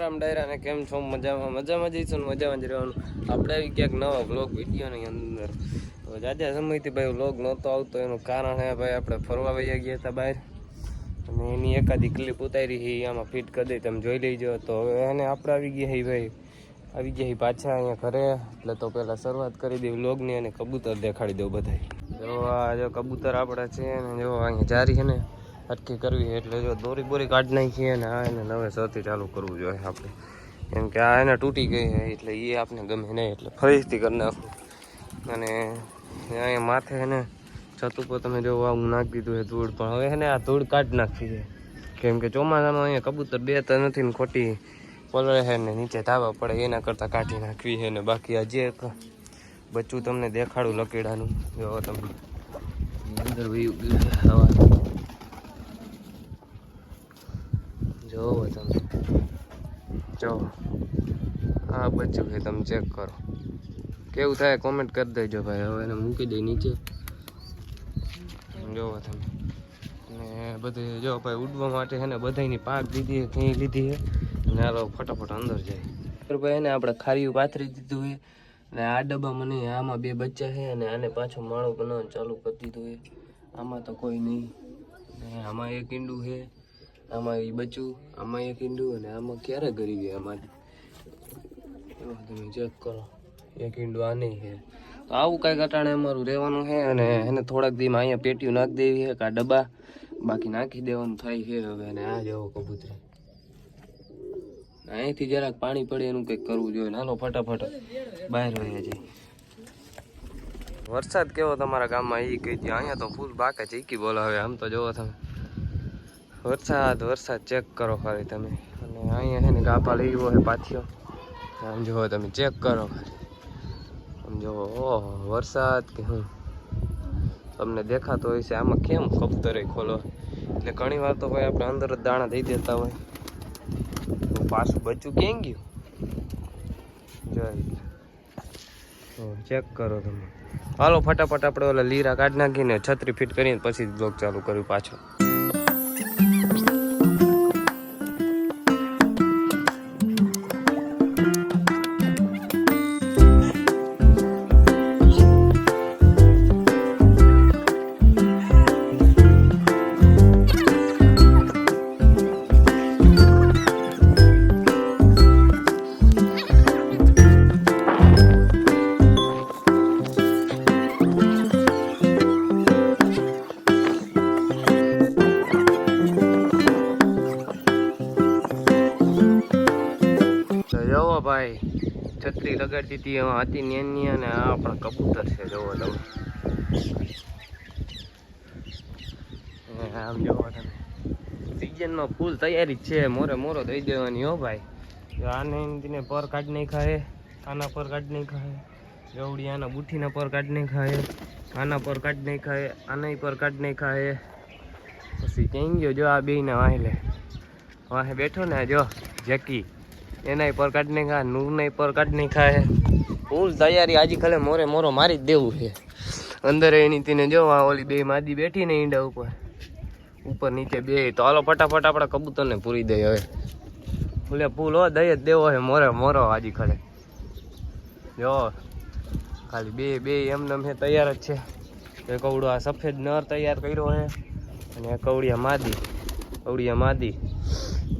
રામ ડાયરા ને કેમ છો? મજામાં મજામાં જઈશું મજામાં જ રહેવાનું. આપણે આવી ક્યાંક નવા બ્લોગ વિડીયોની અંદર. તો જાજા સમયથી ભાઈ બ્લોગ નહોતો આવતો, એનું કારણ હે ભાઈ આપણે ફરવા વૈયા ગયા હતા બહાર. અને એની એકાદી ક્લિપ ઉતારી ઈ આમાં ફિટ કરી દઈ તમે જોઈ લેજો. તો હવે એને આપણે આવી ગયા હી ભાઈ. આવી ગયા હી પાછા અહીંયા ઘરે. એટલે તો પહેલાં શરૂઆત કરી દઈ વ્લોગની અને કબૂતર દેખાડી દઉં બધાય. જો આ જો કબૂતર આપણા છે ને, જો અહીંયા જારી છે ને અટકી કરવી એટલે જો દોરી બોરી કાઢી નાખીએ ને આ એને નવે સરથી ચાલુ કરવું જોઈએ આપણે. કેમ કે આ એને તૂટી ગઈ એટલે એ આપણે ગમે નહીં એટલે ફરીથી કરી નાખવું અને અહીંયા માથે એને છત ઉપર તમે જો આવું નાખી દીધું છે ધૂળ, પણ હવે એને આ ધૂળ કાઢી નાખવી છે. કેમ કે ચોમાસામાં અહીંયા કબૂતર બે તો નથી ને ખોટી પલળે છે ને નીચે ધાબા પડે, એના કરતાં કાઢી નાખવી છે ને બાકી આ જે બચ્ચું તમને દેખાડું લકેડાનું. જો તમે અંદર વયું ગયું છે હવા જોવો તમે. જો, આ બચ્ચું છે તમે ચેક કરો. કેવું થાય કોમેન્ટ કરી દેજો ભાઈ, હવે એને મૂકી દઈ નીચે. જોવો તમે. ને બધે જો ભાઈ, ઉડવા માટે છે ને બધાની પાક દીધી કઈ લીધી છે ને હાલો ફટાફટ અંદર જાય. ભાઈ, એને આપણે ખારીયું પાથરી દીધું છે અને આ ડબ્બા મને, આમાં બે બચ્ચા છે અને આને પાછો માળો બનાવવાનું ચાલુ કરી દીધું છે આમાં તો કોઈ નહીં. આમાં એક ઈંડું છે આમાં એ બચ્યું આમાં એક ઈંડું અને આમાં ક્યારે કરી ગયા જો તમે ચેક કરો. એક ઈંડું આ નહીં છે. તો આવું કાંઈક અટાણે અમારું રહેવાનું છે અને એને થોડાક દીમાં અહીંયા પેટીયું નાખી દેવી છે, કાં ડબ્બા. બાકી નાખી દેવાનું થાય છે હવે અને આ જેવો કબૂતર. અહીંથી જરાક પાણી પડે એનું કંઈક કરવું જોઈએ. નાનો ફટાફટ બહાર વહી જાય. વરસાદ કેવો તમારા ગામમાં? એ કહી દે અહીંયા તો ફૂલ બાકે ચીકી બોલો હવે આમ તો જોવો તમે. વરસાદ વરસાદ ચેક કરો ખાલી તમે. અને અહીંયા છે ને ગાપા લઈ ગયો છે આમ જુઓ તમે ચેક કરો ખાલી. આમ જુઓ, ઓહો, વરસાદ કે હું? તમને દેખાતો હોય છે આમાં કેમ કબતરે ખોલો? એટલે ઘણી વાર તો ભાઈ આપણે અંદર જ દાણા દઈ દેતા હોય. પાછું બચ્યું કેમ ગયું? જોઈ ચેક કરો તમે. હાલો, ફટાફટ આપણે ઓલા લીરા કાઢી નાખીને છત્રી ફિટ કરીને પછી બ્લોગ ચાલુ કર્યું પાછો. જોવો ભાઈ, છત્રી લગાડી દીધી, એમાં હતી નેની અને આ આપણા કબૂતર છે, જોવો તમે. આમ જોવો તમે. સિઝનમાં ફૂલ તૈયારી જ છે, મોરે મોરો દઈ દેવાની હો ભાઈ. આને પર કાઢ નહીં ખાય આના પર કાઢ નહીં ખાય જવડી આના બુઠીના પર કાઢ નહીં ખાય આના પર કાઢ નહીં ખાય આના પર કાઢ નહીં ખાય પછી ક્યાં ગયો જો આ બેયને વાહલે વાહે બેઠો ને જો, જેકી. એના પર કાઢ નહીં ખાય નૂરના પર કાઢ નહીં ખાય ફૂલ તૈયારી આજે ખાલે મોરે મોરો મારી જ દેવું છે. અંદર એની તીને જો, આ ઓલી બે માદી બેઠી ને ઈંડા ઉપર. ઉપર નીચે બે. તો હાલો ફટાફટ આપણા કબૂતરને પૂરી દઈએ હવે. ફૂલે ફૂલ હો દઈ જ દેવો હે મોરે મોરો આજી ખાલે. જો, ખાલી બે બે એમને હે તૈયાર જ છે. એક કવડો આ સફેદ નર તૈયાર કર્યો છે. અને કવડિયા માદી. કવડિયા માદી.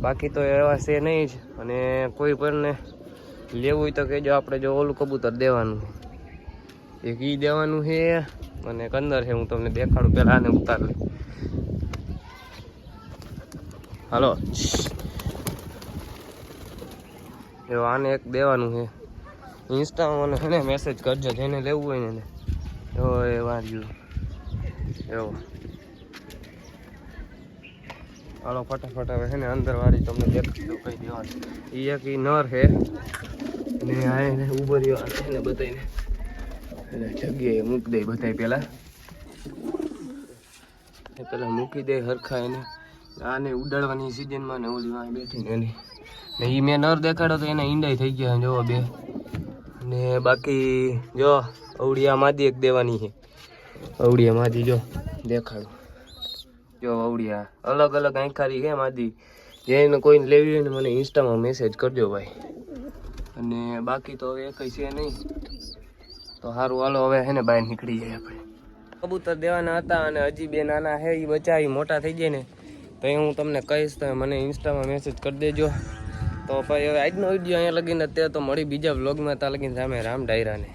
બાકી તો એવા છે નહીં જ. અને કોઈ પણને લેવું હોય તો કહેજો, આપણે જો ઓલું કબૂતર દેવાનું એક ઈ દેવાનું છે અને કંદર છે, હું તમને દેખાડું પહેલાં આને ઉતાર લઈ. હાલો. જો આને એક દેવાનું છે. ઇન્સ્ટામાં મને છે ને મેસેજ કરજો, જેને લેવું હોય ને એવો એ વાંચ્યું એવો હાલો, ફટાફટ હવે છે ને અંદર વાળી તમને દેખાડી દઉં, કઈ દેવાનું. એ એક નર છે. ને આ એને ઊભો રહ્યો છે ને બધાને એટલે જગ્યાએ મૂકી દે બધા એ પેલા મૂકી દે હરખા એને. આને ઉડાડવાની સિઝનમાં ને ઓલી વાંહે બેઠી ને એની. ને એ મેં નર દેખાડ્યો તો એના ઈંડાઈ થઈ ગયા જોવો બે. ને બાકી જો અવડિયા માદી એક દેવાની છે. અવડિયા માદી જો, દેખાડું. જો વવડિયા? અલગ અલગ આંખારી છે માદી જેને કોઈને લેવી હોય ને મને ઇન્સ્ટામાં મેસેજ કરજો ભાઈ. અને બાકી તો હવે કંઈ છે નહીં. તો સારું હાલો, હવે હે ને બહાર નીકળી જાય આપણે. કબૂતર દેવાના હતા અને હજી બે નાના હે એ બચ્ચા એ મોટા થઈ જાય ને. તો હું તમને કહીશ, તો મને ઇન્સ્ટામાં મેસેજ કરી દેજો. તો ભાઈ, હવે આજનો વીડિયો અહીંયા લગીને તે તો મળી બીજા વ્લોગમાં ત્યાં લગીને સામે રામ ડાયરાને.